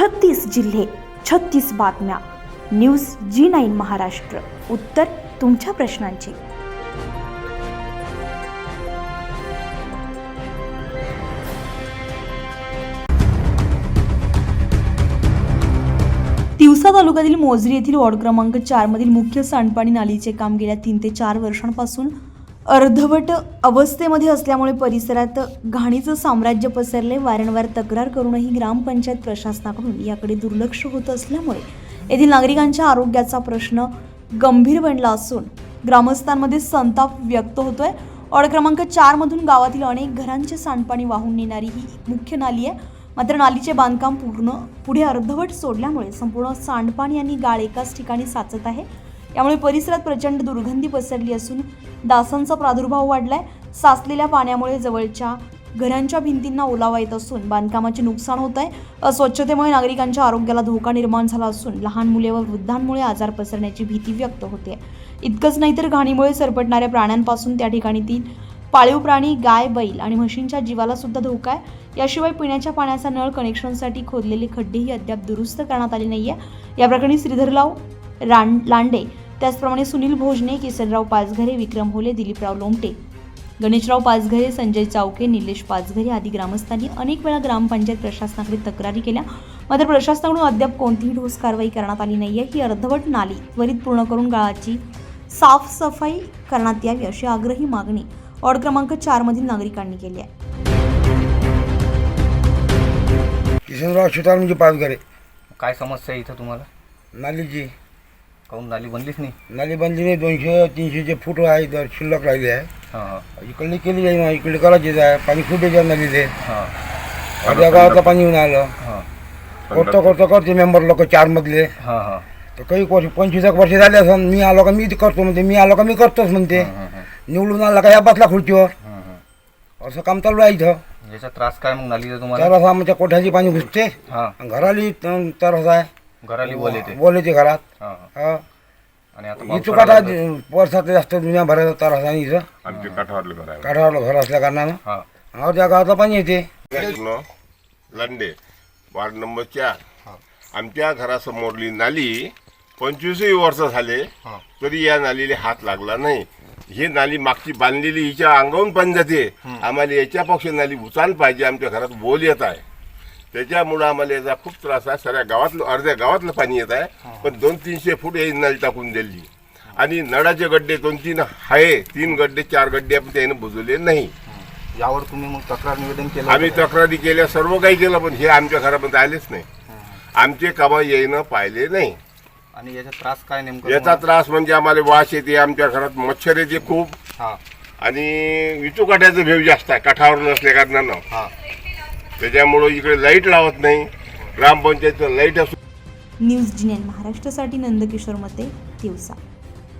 छत्तीस जिल्हे छत्तीस बातम्या. News G nine Maharashtra. उत्तर तुमच्या प्रश्नांची. तिवसा तालुक्यातील मोजरी येथील वॉर्ड क्रमांक चारमधील मुख्य सांडपाणी नालीचे काम गेल्या तीन ते चार वर्षांपासून अर्धवट अवस्थेमध्ये असल्यामुळे परिसरात घाणीचं साम्राज्य पसरले. वारंवार तक्रार करूनही ग्रामपंचायत प्रशासनाकडून याकडे दुर्लक्ष होत असल्यामुळे येथील नागरिकांच्या आरोग्याचा प्रश्न गंभीर बनला असून ग्रामस्थांमध्ये संताप व्यक्त होतोय. ऑड क्रमांक चारमधून गावातील अनेक घरांचे सांडपाणी वाहून नेणारी ही मुख्य नाली आहे. मात्र नालीचे बांधकाम पूर्ण पुढे अर्धवट सोडल्यामुळे संपूर्ण सांडपाणी आणि गाळ एकाच ठिकाणी साचत आहे. यामुळे परिसरात प्रचंड दुर्गंधी पसरली असून डासांचा प्रादुर्भाव वाढलाय. साचलेल्या पाण्यामुळे जवळच्या घरांच्या भिंतींना ओलावा येत असून बांधकामाचे नुकसान होत आहे अस्वच्छतेमुळे नागरिकांच्या आरोग्याला धोका निर्माण झाला असून लहान मुले व वृद्धांमुळे आजार पसरण्याची भीती व्यक्त होते. इतकंच नाही तर घाणीमुळे सरपटणाऱ्या प्राण्यांपासून त्या ठिकाणी तीन पाळीव प्राणी गाय बैल आणि म्हशींच्या जीवाला सुद्धा धोका आहे. याशिवाय पिण्याच्या पाण्याचा नळ कनेक्शनसाठी खोदलेले खड्डेही अद्याप दुरुस्त करण्यात आले नाहीये. या प्रकरणी श्रीधरराव रान लांडे त्याचप्रमाणे सुनील भोजने किसनराव पाचघरे विक्रम होले दिलीपराव लोमटे गणेशराव पाचघरे संजय चावके निलेश पाचघरे आदी ग्रामस्थांनी अनेक वेळा ग्रामपंचायत प्रशासनाकडे तक्रारी केल्या. मात्र प्रशासनाकडून अद्याप कोणतीही ठोस कारवाई करण्यात आली नाहीये. ही अर्धवट नाली त्वरित पूर्ण करून गाळाची साफसफाई करण्यात यावी अशी आग्रही मागणी वॉर्ड क्रमांक चारमधील नागरिकांनी केली आहे. किशनराव सुतार म्हणजे पाचघरे. काय समस्या आहे इथं तुम्हाला? नालीची. काहून नाली बनलीच नाही? नाली बांधली नाही दोनशे तीनशेचे फूट आहे दर शिल्लक राहिले आहे. हां. हां इकडली केली जाईल मग इकडे करायचीच आहे पाणी खूप याच्या नदीले हां. अर्ध्या गावातलं पाणी येऊन आलं. हां. करतो करतो करते मेंबर लोक चार मधले हां हां. तर काही वर्ष पंचवीस एक वर्ष झाले असं मी आलो का मी ते करतो म्हणते मी आलो का मी करतोच म्हणते. निवडून आला का या बसला खुर्चीवर. असं काम चालू आहे इथं. याचा त्रास काय मग नालीचा तुम्हाला? तर असं आमच्या कोठ्याची पाणी घुसते. हां. आणि घराली तर आहे. घराली बोल येते बोलायचे घरात. हां हां. हा. आणि आता इथं पावसाळा काटा लागला. वर्षात जास्त दुनिया भरायचा तर असा इथं. आमचे काठावरले घर आहे. काठावरलं घर असल्या कारणानं. हां. अर्ध्या गावातलं पाणी येते. लंडे वार्ड नंबर चार. आमच्या घरासमोरली नाली पंचवीसही वर्ष झाले तरी या नालीला हात लागला नाही. ही नाली मागची बांधलेली हिच्या अंगावून पाणी जाते. आम्हाला याच्या पक्ष नाली उचाल पाहिजे. आमच्या घरात बोल येत आहे. त्याच्यामुळं आम्हाला याचा खूप त्रास आहे. सगळ्या गावातलं अर्ध्या गावातलं पाणी येत आहे. पण दोन तीनशे फूट ही नळी टाकून दिली. आणि नळाचे गड्डे दोन तीन आहे तीन गड्डे चार गड्डे आपण त्याने बुजवले नाही. यावर तुम्ही मग तक्रार निवेदन केलं आम्ही तक्रारी केल्या सर्व काही केलं पण हे आमच्या घरामध्ये आलेच नाही. आमचे कामं येईनं पाहिले नाही. आणि याचा त्रास काय नेमकं याचा त्रास म्हणजे आम्हाला वास येते आमच्या घरात मच्छर येते खूप. आणि विचूकाट्याचं भेव जास्त आहे काठावर नसल्या कारणानं. त्याच्यामुळं इकडे लाइट लावत नाही. ग्रामपंचायतचं लाइट असू न्यूज जिनेन महाराष्ट्रासाठी नंदकिशोर मते दिवसा.